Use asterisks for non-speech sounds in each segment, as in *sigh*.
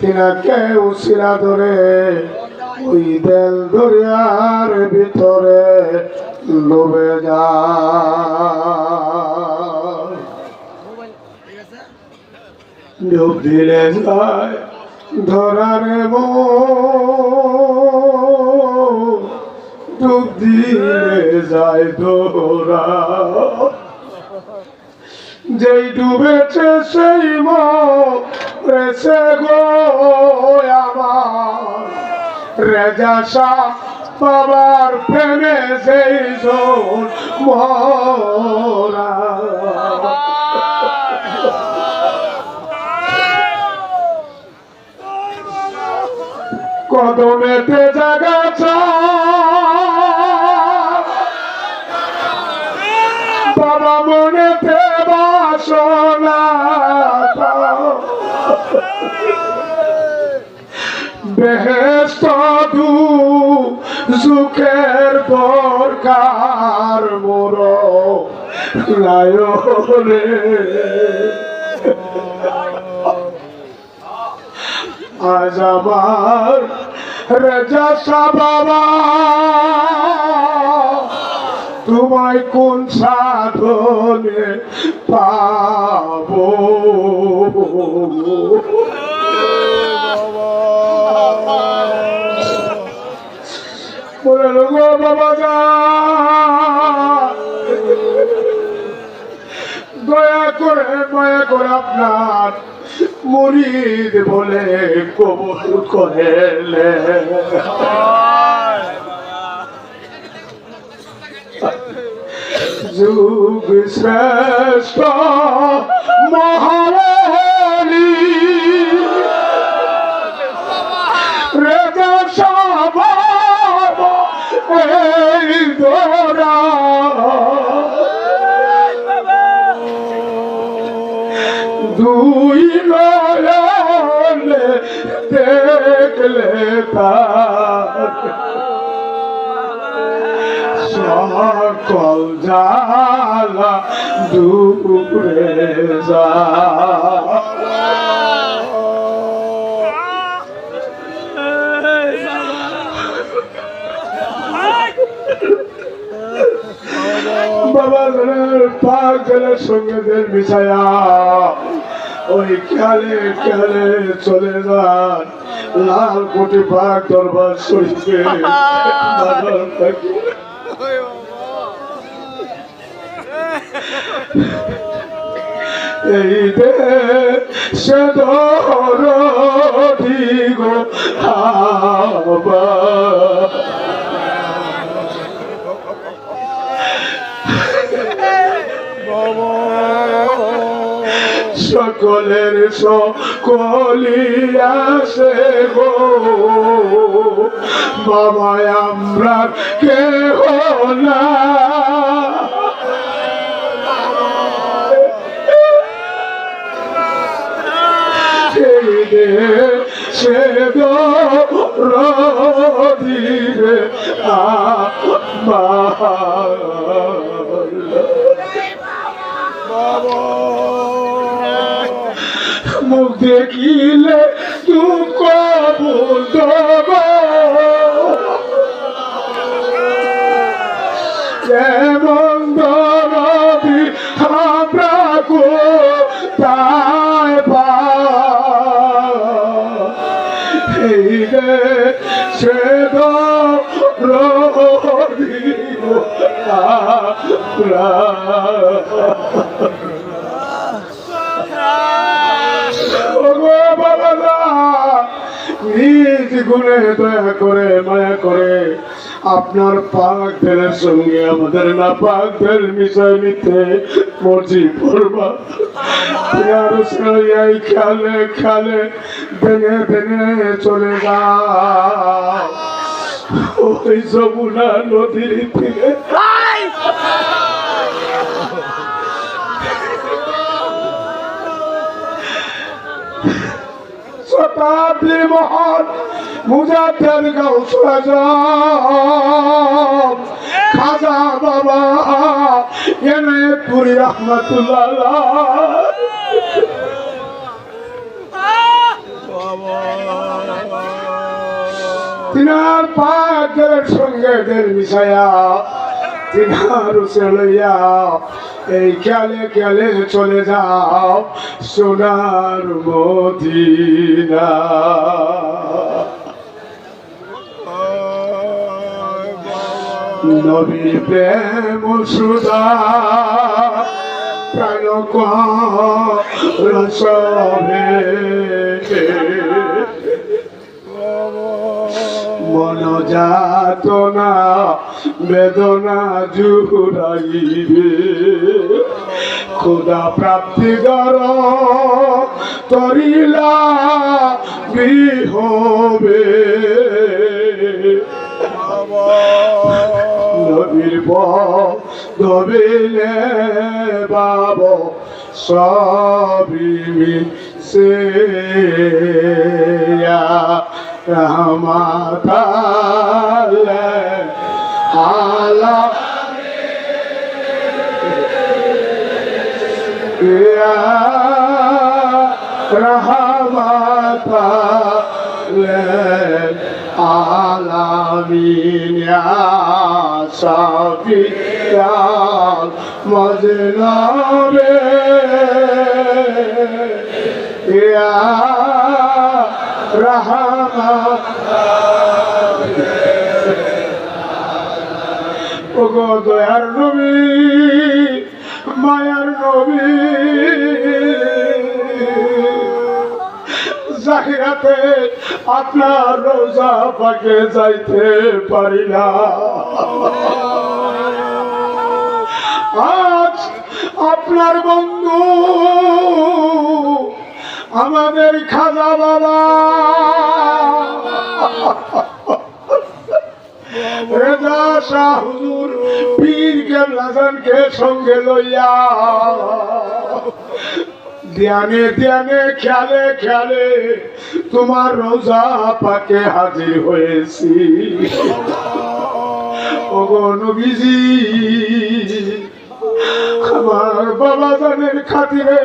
তিনাকে উশিলা ধরে, ওই দেল দরিয়ার ভিতরে ডুবে যায়। ডুব দিলে যায় ধরারে মো ডুব দিলে যায় ধরা। যেই ডুবেছে সেই মেছে গো আমার। রেজা শাহ বাবার প্রেমে সেই জোর মরা কদমেতে জাগাছা বাবা মনেতে বাসনা। বেহেস্ত দু সুখের দরকার মোর লায়রে আজ আমার রেজা বাবা তোমায় কোন সাধনে পাবো? বাবা যা, দয়া করে দয়া করে আপনার মুরিদ বলে কবুল করেলে যুগ শ্রেষ্ঠ মহারানী। রেজা সবাব এই দোরা দুই দেখলে তার সকল জালা দূরে যা। পাগলের সঙ্গে মিশায়া। ওই খেয়ালে খেয়ালে চলে যান। লাল কোটি পাক দরবার শরীফে *laughs* *laughs* এই দে সে দরদি আবা সকলের সকলি আসে গো। বাবা আমরা কেহ না। এই দেশে দিবে মুখ দেখিলে আপনার পাক ঢেলের সঙ্গে আমাদের না পাক মিশাই নিতে মর্জি পড়বা। খেলে খেলে ভেঙে ভেঙে চলে যা। ওই যমুনা নদীর তীরে। শতাব্দী মহান মুজাদ্দের গৌসল খাজা বাবা এনে পুরী রহমতুল্লাহ। তিনার পাঁচজনের সঙ্গে মিশায়া লইয়া এই খেয়ালে খেয়ালে চলে যাও সোনার মদিনা নবীর প্রেম সুদা প্রাণ রসবে মন যাতনা বেদনা জুড়াইবে। খোদা প্রাপ্তি দর তরিলা বিহবে নবীর দবিলে বাব সবি সে রহমাতালে আলা। রহমাতালে আলামিন ইয়া সাফিয়াল মজনবে। ইয়া রহমান ওগো দয়ার নবী, মায়ার নবী। জাহিরাতে আপনার রোজা পাকে যাইতে পারি না। আজ আপনার বন্ধু, আমাদের খাজা বাবা। রেজা শাহ হুজুর পীর কেমলাজানকে সঙ্গে লইয়া। ধ্যানে ধ্যানে খেয়ালে খেয়ালে তোমার রোজা পাকে হাজির হয়েছি। ওগো আমার বাবা জানের খাতিরে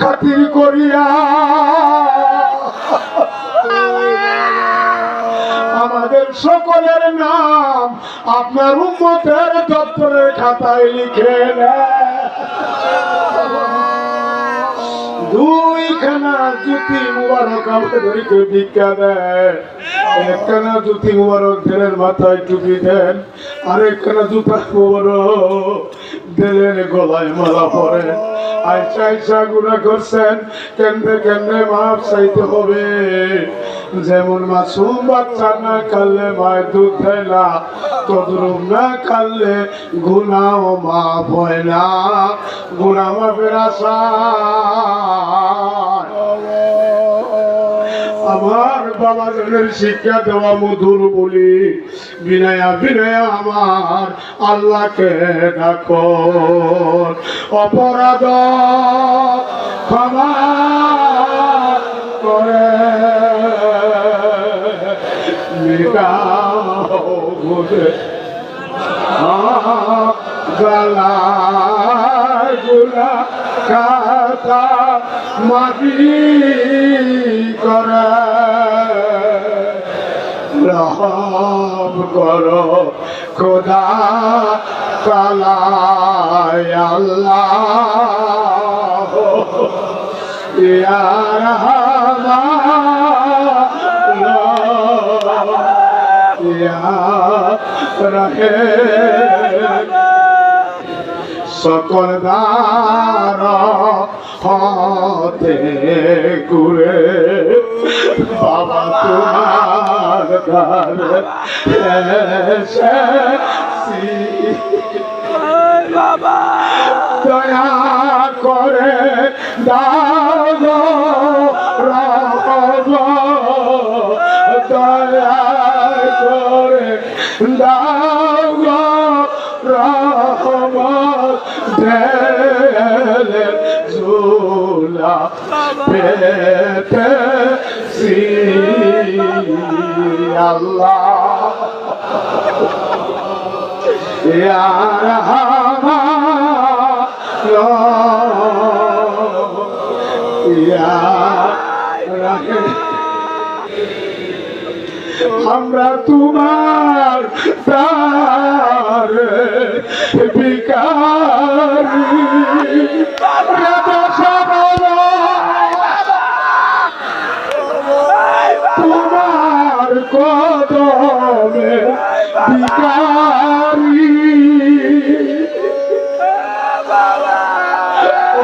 খাতির করিয়া আমাদের সকলের নাম আপনার উন্মতের দপ্তরের খাতায় লিখে দুইখানা জুতি মুবারক আমাদেরকে ভিক্ষা দেয় একখানা জুতি মুবারক দেলের মাথায় টুপি দেন আরেকখানা জুতা মুবারক দেলের গলায় মালা পরে আইসা আইসা গুণা করছেন কেন্দ্রে কেন্দ্রে মাপ চাইতে হবে? যেমন মাসুম বাচ্চা না খাললে মায়ের দুধ দেয় না, তদরূপ না খাললে গুণাও মাপ হয় না। গুণা মাপের আশা। বাবা জনের শিক্ষা দেওয়া মধুর বলি। বিনয়া বিনয়া আমার, আল্লাহকে ডাকো। অপরাধ ক্ষমা করে। গলা গুলা খাতা মাটি করে। রহম করো খোদা কালায় আল্লাহ। ইয়া রহিম সকল দ্বার হতে ঘুরে বাবা তোমার দ্বারে এসেছি। দয়া করে দাও রব দয়া করে দাও আল্লাহ। আমরা তোমার দ্বারে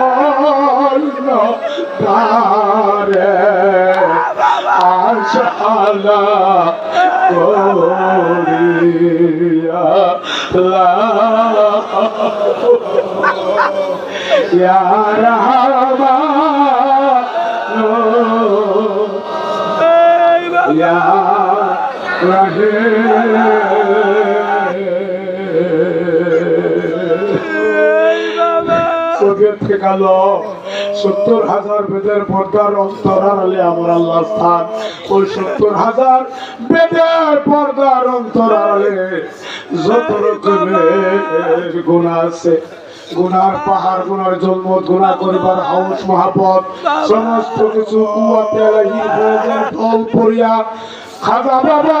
অন্য দ্বারে আশালা করিয়া ইয়া রহমান থেকে কালো। সত্তর হাজার বেদের পর্দার অন্তর আড়ালে আমার আল্লাহ স্থান। ওই সত্তর হাজার বেদের পর্দার অন্তর আড়ালে যত রকমের গুণা আছে, গুনার পাহাড়, গুনার জন্ম গুণা করিবার হাউস মহাপদ সমস্ত কিছু কুয়াতে ফল বাবা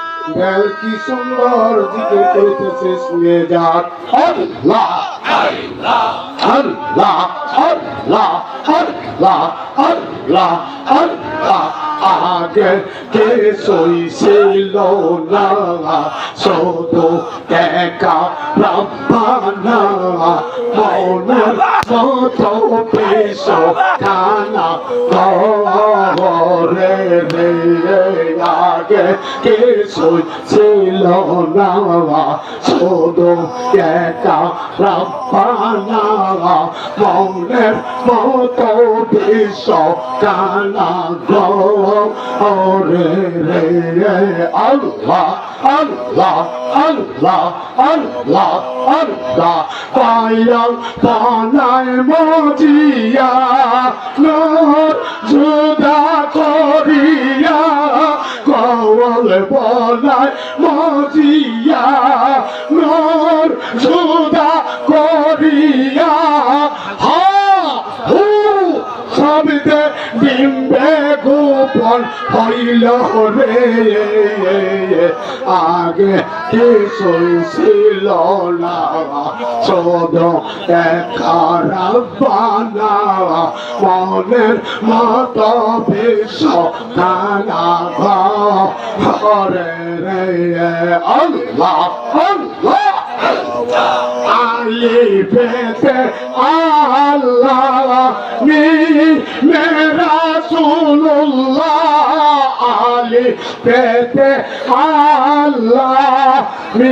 বেল কি সুন্দর জিকির করিতেছে শুয়ে যাক। আল্লাহ আল্লাহ আল্লাহ আল্লাহ আল্লাহ আল্লাহ, আগে কে সইছিল না। শুধু একা রব্বানা। মনের মতো পেশ খানা ঘরে রে আগে কে সইছিল না? শুধু একা রব্বানা মনের মতো পেশ খানা ঘরে রে আল্লাহ আল্লাহ আল্লাহ আল্লাহ আল্লাহ। পায়াল পানায় মজিয়া, নর বলায় রে আগে কিছু ছিল না? সদ খারাপানা মনের মত বেশ খানা ঘরে রে আল্লাহ আল্লাহ। আলি পেতে আল্লাহ নি মেরা সুল্লাহ আলি পেতে আল্লাহ নি